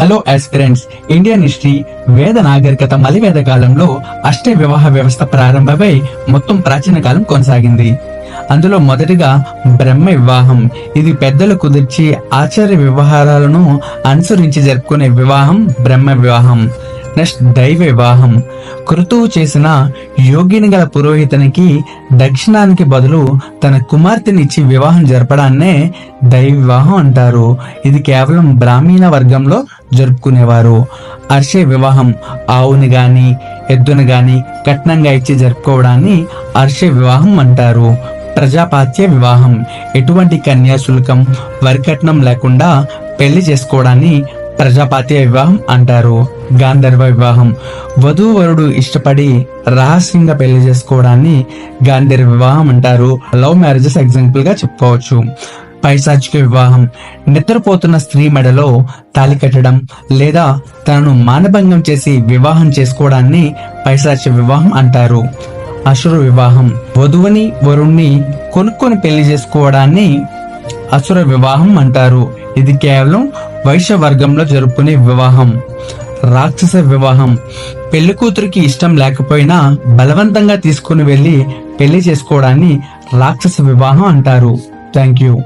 Hello aspirants Indian history వేద నాగరికత మలివేద కాలంలో అష్ట వివాహ వ్యవస్థ ప్రారంభమై మొత్తం ప్రాచీన కాలం కొనసాగింది. అందులో మొదటిగా బ్రహ్మ వివాహం ఇది పెద్దలు కుదిర్చి ఆచార్య వ్యవహారాలను అనుసరించి జరుపుకునే వివాహం బ్రహ్మ వివాహం నెక్స్ట్ దైవ వివాహం. కృతువు చేసిన యోగిని గల పురోహితునికి దక్షిణానికి బదులు తన కుమార్తెని ఇచ్చి వివాహం జరపడాన్నే దైవ వివాహం అంటారు. ఇది కేవలం బ్రాహ్మీణ వర్గంలో జరుపుకునేవారు. అర్షే వివాహం ఆవుని గాని ఎద్దుని గాని కట్నంగా ఇచ్చి జరుపుకోవడాన్ని అర్షే వివాహం అంటారు. ప్రజాపాత్య వివాహం. ఎటువంటి కన్యాశుల్కం వరికట్నం లేకుండా పెళ్ళి చేసుకోవడాన్ని ప్రజాపాత్య వివాహం అంటారు. గాంధర్వ వివాహం. వధూవరుడు ఇష్టపడి రహస్యంగా పెళ్ళి చేసుకోవడాన్ని గాంధర్వ వివాహం అంటారు. లవ్ మ్యారేజెస్ ఎగ్జాంపుల్గా చెప్పుకోవచ్చు. పైశాచిక వివాహం. నిద్రపోతున్న స్త్రీ మెడలో తాలి కట్టడం లేదా తనను మానభంగం చేసి వివాహం చేసుకోవడాన్ని పైశాచిక వివాహం అంటారు. అసుర వివాహం. వధువుని వరుణ్ణి కొనుక్కొని పెళ్ళి చేసుకోవడాన్ని అసుర వివాహం అంటారు. ఇది కేవలం వైశ్య వర్గంలో జరుపుకునే వివాహం. రాక్షస వివాహం. పెళ్ళి కూతురికి ఇష్టం లేకపోయినా బలవంతంగా తీసుకుని వెళ్ళి పెళ్ళి చేసుకోవడాన్ని రాక్షస వివాహం అంటారు. Thank you.